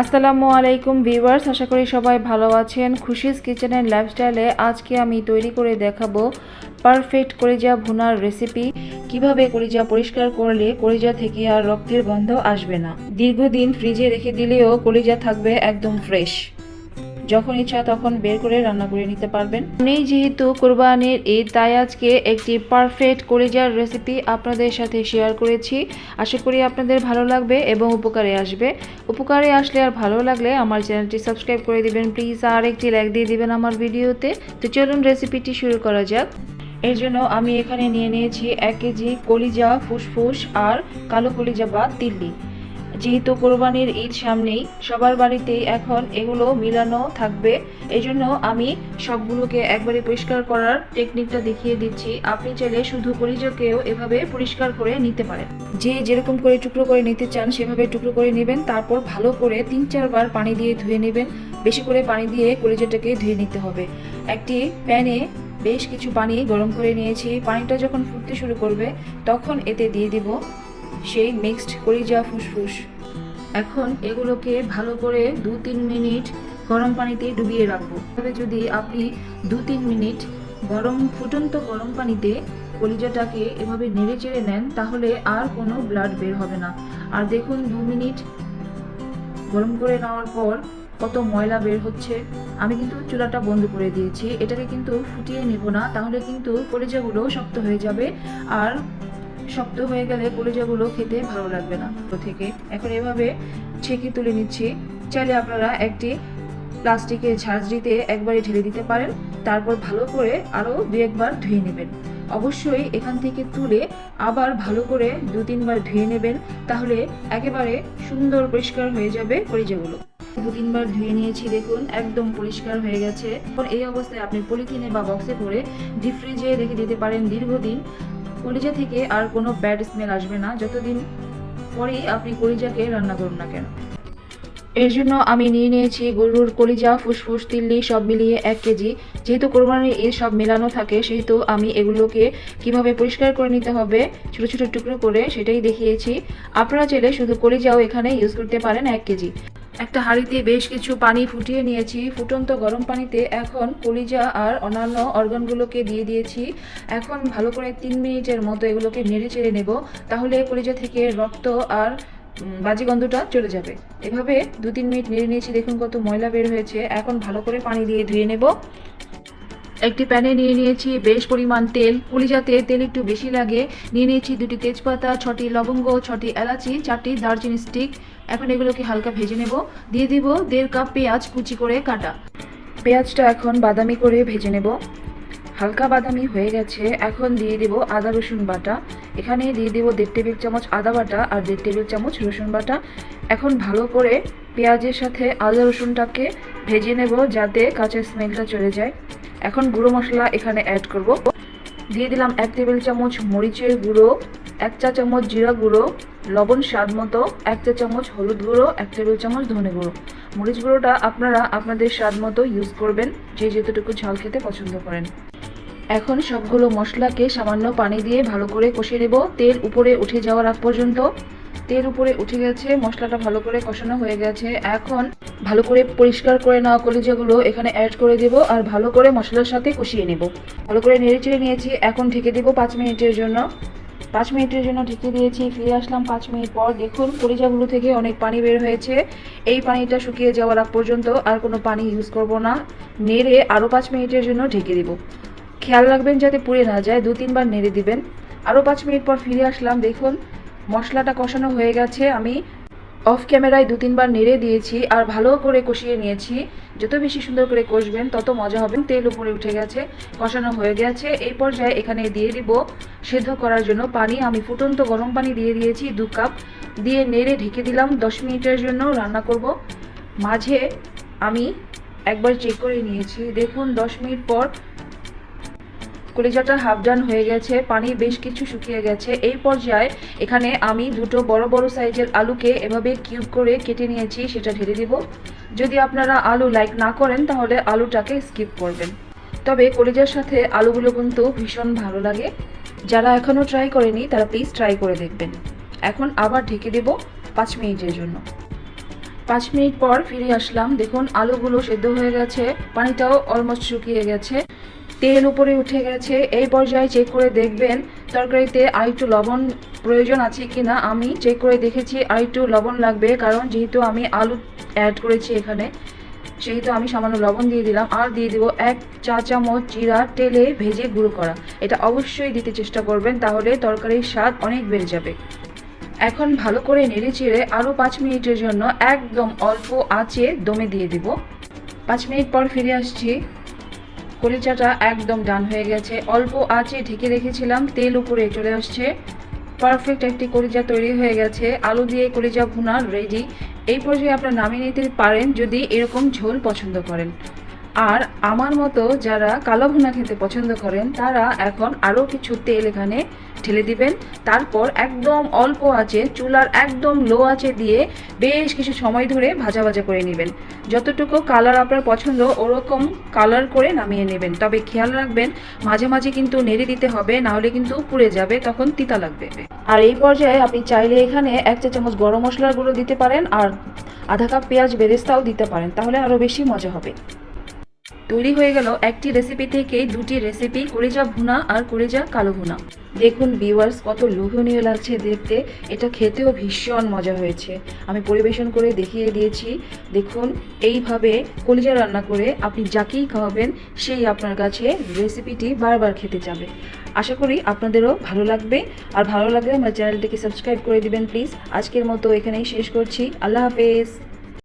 আসসালামু আলাইকুম ভিউয়ার্স, আশা করি সবাই ভালো আছেন। খুশিস কিচেনের লাইফস্টাইলে আজকে আমি তৈরি করে দেখাবো পারফেক্ট কলিজা ভুনার রেসিপি কীভাবে করিজা পরিষ্কার করলে কলিজা থেকে আর রক্তের গন্ধ আসবে না? দীর্ঘদিন ফ্রিজে রেখে দিলেও কলিজা থাকবে একদম ফ্রেশ যখন ইচ্ছা তখন বের করে রান্না করে নিতে পারবেন। নেই যেহেতু কোরবানির ঈদ, তাই আজকে একটি পারফেক্ট কলিজার রেসিপি আপনাদের সাথে শেয়ার করেছি। আশা করি আপনাদের ভালো লাগবে এবং উপকারে আসবে। উপকারে আসলে আর ভালো লাগলে আমার চ্যানেলটি সাবস্ক্রাইব করে দিবেন। প্লিজ আর একটি লাইক দিয়ে দিবেন আমার ভিডিওতে। তো চলুন রেসিপিটি শুরু করা যাক। এর জন্য আমি এখানে নিয়ে নিয়েছি এক কেজি কলিজা, ফুসফুস আর কালো কলিজা বা তিল্লি। যেহেতু কোরবানির ঈদ সামনেই, সবার বাড়িতেই এখন এগুলো মিলানো থাকবে। এই জন্য আমি সবগুলোকে একবারে পরিষ্কার করার টেকনিকটা দেখিয়ে দিচ্ছি। আপনি চাইলে শুধু কলিজাকেও এভাবে পরিষ্কার করে নিতে পারেন। যে যেরকম করে টুকরো করে নিতে চান, সেভাবে টুকরো করে নেবেন। তারপর ভালো করে তিন চারবার পানি দিয়ে ধুয়ে নেবেন। বেশি করে পানি দিয়ে কলিজাটাকে ধুয়ে নিতে হবে। একটি প্যানে বেশ কিছু পানি গরম করে নিয়েছি। পানিটা যখন ফুটতে শুরু করবে, তখন এতে দিয়ে দিব সেই মিক্সড কলিজা ফুসফুস। এখন এগুলোকে ভালো করে দু তিন মিনিট গরম পানিতে ডুবিয়ে রাখব। তবে যদি আপনি দু তিন মিনিট গরম, ফুটন্ত গরম পানিতে কলিজাটাকে এভাবে নেড়ে চেড়ে নেন, তাহলে আর কোনো ব্লাড বের হবে না। আর দেখুন, দু মিনিট গরম করে নেওয়ার পর কত ময়লা বের হচ্ছে। আমি কিন্তু চুলাটা বন্ধ করে দিয়েছি। এটাকে কিন্তু ফুটিয়ে নেব না, তাহলে কিন্তু কলিজাগুলো শক্ত হয়ে যাবে। আর শক্ত হয়ে গেলে কলিজাগুলো খেতে ভালো লাগবে না। থেকে এখন এভাবে ছেঁকে তুলে নিচ্ছি। চাইলে আপনারা একটি প্লাস্টিকের ঝাঁঝরিতে একবারে ঢেলে দিতে পারেন। তারপর ভালো করে আরও দু একবার ধুয়ে নেবেন। অবশ্যই এখান থেকে তুলে আবার ভালো করে দু তিনবার ধুয়ে নেবেন। তাহলে একেবারে সুন্দর পরিষ্কার হয়ে যাবে কলিজাগুলো। দু তিনবার ধুয়ে নিয়েছি, দেখুন, একদম পরিষ্কার হয়ে গেছে। এই অবস্থায় আপনি পলিথিনে বা বক্সে ভরে ডিপ ফ্রিজে রেখে দিতে পারেন দীর্ঘদিন। কলিজা থেকে আর কোনো ব্যাড স্মেল আসবে না, যতদিন পরেই আপনি কলিজাকে রান্না করুন না কেন। এর জন্য আমি নিয়ে নিয়েছি গরুর কলিজা, ফুসফুস, তিল্লি সব মিলিয়ে এক কেজি। যেহেতু কোরবানির ঈদ সব মেলানো থাকে, সেহেতু আমি এগুলোকে কীভাবে পরিষ্কার করে নিতে হবে, ছোট ছোট টুকরো করে সেটাই দেখিয়েছি। আপনারা চাইলে শুধু কলিজাও এখানে ইউজ করতে পারেন এক কেজি। একটা হাঁড়িতে বেশ কিছু পানি ফুটিয়ে নিয়েছি। ফুটন্ত গরম পানিতে এখন কলিজা আর অন্যান্য অর্গানগুলোকে দিয়ে দিয়েছি। এখন ভালো করে তিন মিনিটের মতো এগুলোকে নেড়ে চেড়ে নেব, তাহলে কলিজা থেকে রক্ত আর বাজি গন্ধটা চলে যাবে। এভাবে দু তিন মিনিট নেড়ে নিয়েছি, দেখুন কত ময়লা বের হয়েছে। এখন ভালো করে পানি দিয়ে ধুয়ে নেব। একটি প্যানে নিয়ে নিয়েছি বেশ পরিমাণ তেল। কলিজাতে তেল একটু বেশি লাগে। নিয়ে নিয়েছি দুটি তেজপাতা, ছটি লবঙ্গ, ছটি এলাচি, চারটি দারচিনি স্টিক এখন এগুলোকে হালকা ভেজে নেব। দিয়ে দিব দেড় কাপ পেঁয়াজ কুচি করে কাটা। পেঁয়াজটা এখন বাদামি করে ভেজে নেব। হালকা বাদামি হয়ে গেছে। এখন দিয়ে দিব আদা রসুন বাটা। এখানে দিয়ে দিব দেড় টেবিল চামচ আদা বাটা আর দেড় টেবিল চামচ রসুন বাটা। এখন ভালো করে পেঁয়াজের সাথে আদা রসুনটাকে ভেজে নেব যাতে কাঁচা স্মেলটা চলে যায়। এখন গুঁড়ো মশলা এখানে অ্যাড করব। দিয়ে দিলাম এক টেবিল চামচ মরিচের গুঁড়ো। এক চা চামচ জিরা গুঁড়ো, লবণ স্বাদ মতো, এক চা চামচ হলুদ গুঁড়ো, এক টেবিল চামচ ধনে গুঁড়ো। মরিচ গুঁড়োটা আপনারা আপনাদের স্বাদ মতো ইউজ করবেন, যে যেতটুকু ঝাল খেতে পছন্দ করেন। এখন সবগুলো মশলাকে সামান্য পানি দিয়ে ভালো করে কষিয়ে নেব। তেল উপরে উঠে যাওয়ার আগ পর্যন্ত। তেল উপরে উঠে গেছে, মশলাটা ভালো করে কষানো হয়ে গেছে। এখন ভালো করে পরিষ্কার করে নেওয়া কলিজাগুলো এখানে অ্যাড করে দেব আর ভালো করে মশলার সাথে কষিয়ে নেব। ভালো করে নেড়ে চেড়ে নিয়েছি, এখন ঢেকে দেবো পাঁচ মিনিটের জন্য। পাঁচ মিনিটের জন্য ঢেকে দিয়েছি। ফিরে আসলাম পাঁচ মিনিট পর। দেখুন কলিজাগুলো থেকে অনেক পানি বের হয়েছে। এই পানিটা শুকিয়ে যাওয়ার আগ পর্যন্ত আর কোনো পানি ইউজ করব না। নেড়ে আরও পাঁচ মিনিটের জন্য ঢেকে দেবো। খেয়াল রাখবেন যাতে পুড়ে না যায়। দু, তিনবার নেড়ে দিবেন। আরও পাঁচ মিনিট পর ফিরে আসলাম। দেখুন, মশলাটা কষানো হয়ে গেছে। আমি অফ ক্যামেরায় দু তিনবার নেড়ে দিয়েছি আর ভালো করে কষিয়ে নিয়েছি। যত বেশি সুন্দর করে কষবেন, তত মজা হবে। তেল উপরে উঠে গেছে, কষানো হয়ে গেছে। এই পর্যায়ে এখানে দিয়ে দিব সেদ্ধ করার জন্য পানি। আমি ফুটন্ত গরম পানি দিয়ে দিয়েছি দু কাপ। দিয়ে নেড়ে ঢেকে দিলাম। দশ মিনিটের জন্য রান্না করব। মাঝে আমি একবার চেক করে নিয়েছি। দেখুন, দশ মিনিট পর কলিজাটা হাফ ডান হয়ে গেছে, পানি বেশ কিছু শুকিয়ে গেছে। এই পর্যায়ে এখানে আমি দুটো বড় বড় সাইজের আলুকে এভাবে কিউব করে কেটে নিয়েছি, সেটা ঢেলে দিব। যদি আপনারা আলু লাইক না করেন, তাহলে আলুটাকে স্কিপ করবেন। তবে কলিজার সাথে আলুগুলো কিন্তু ভীষণ ভালো লাগে। যারা এখনও ট্রাই করেনি, তারা প্লিজ ট্রাই করে দেখবেন। এখন আবার ঢেকে দেব পাঁচ মিনিটের জন্য। পাঁচ মিনিট পর ফিরে আসলাম। দেখুন, আলুগুলো সেদ্ধ হয়ে গেছে, পানিটাও অলমোস্ট শুকিয়ে গেছে। তেল উপরে উঠে গেছে। এই পর্যায়ে চেক করে দেখবেন তরকারিতে আর একটু লবণ প্রয়োজন আছে কি না আমি চেক করে দেখেছি আর একটু লবণ লাগবে, কারণ যেহেতু আমি আলু অ্যাড করেছি এখানে, সেহেতু আমি সামান্য লবণ দিয়ে দিলাম। আর দিয়ে দিব এক চা চামচ জিরা তেলে ভেজে গুঁড়ো করা। এটা অবশ্যই দিতে চেষ্টা করবেন, তাহলে তরকারির স্বাদ অনেক বেড়ে যাবে। এখন ভালো করে নেড়ে চেড়ে আরও পাঁচ মিনিটের জন্য একদম অল্প আঁচে দমে দিয়ে দিব। পাঁচ মিনিট পর ফিরে আসছি। কলিচাটা একদম ডান হয়ে গেছে। অল্প আঁচে ঢেকে রেখেছিলাম, তেল উপরে চলে আসছে। পারফেক্ট একটি কলিজা তৈরি হয়ে গেছে। আলু দিয়ে কলিজা ভুনা রেডি এই পর্যায়ে আপনারা নামিয়ে নিতে পারেন যদি এরকম ঝোল পছন্দ করেন। আর আমার মতো যারা কালো ভুনা খেতে পছন্দ করেন, তারা এখন আরও কিছু তেল এখানে ঢেলে দিবেন। তারপর একদম অল্প আছে চুলার একদম লো আছে দিয়ে বেশ কিছু সময় ধরে ভাজা ভাজা করে নেবেন। যতটুকু কালার আপনার পছন্দ, ওরকম কালার করে নামিয়ে নেবেন। তবে খেয়াল রাখবেন, মাঝে মাঝে কিন্তু নেড়ে দিতে হবে নাহলে কিন্তু পুড়ে যাবে, তখন তিতা লাগবে। আর এই পর্যায়ে আপনি চাইলে এখানে এক চা চামচ গরম মশলার গুঁড়ো দিতে পারেন, আর আধা কাপ পেঁয়াজ বেরেস্তাও দিতে পারেন, তাহলে আরও বেশি মজা হবে। তৈরি হয়ে গেল একটি রেসিপি থেকে দুটি রেসিপি কলিজা ভুনা আর কলিজা কালো ভুনা। দেখুন ভিউয়ার্স কত লোভনীয় লাগছে দেখতে। এটা খেতেও ভীষণ মজা হয়েছে। আমি পরিবেশন করে দেখিয়ে দিয়েছি। দেখুন, এইভাবে কলিজা রান্না করে আপনি যাকেই খাওয়াবেন, সেই আপনার কাছে রেসিপিটি বারবার খেতে যাবে। আশা করি আপনাদেরও ভালো লাগবে। আর ভালো লাগলে আমার চ্যানেলটিকে সাবস্ক্রাইব করে দিবেন প্লিজ আজকের মতো এখানেই শেষ করছি। আল্লাহ হাফেজ।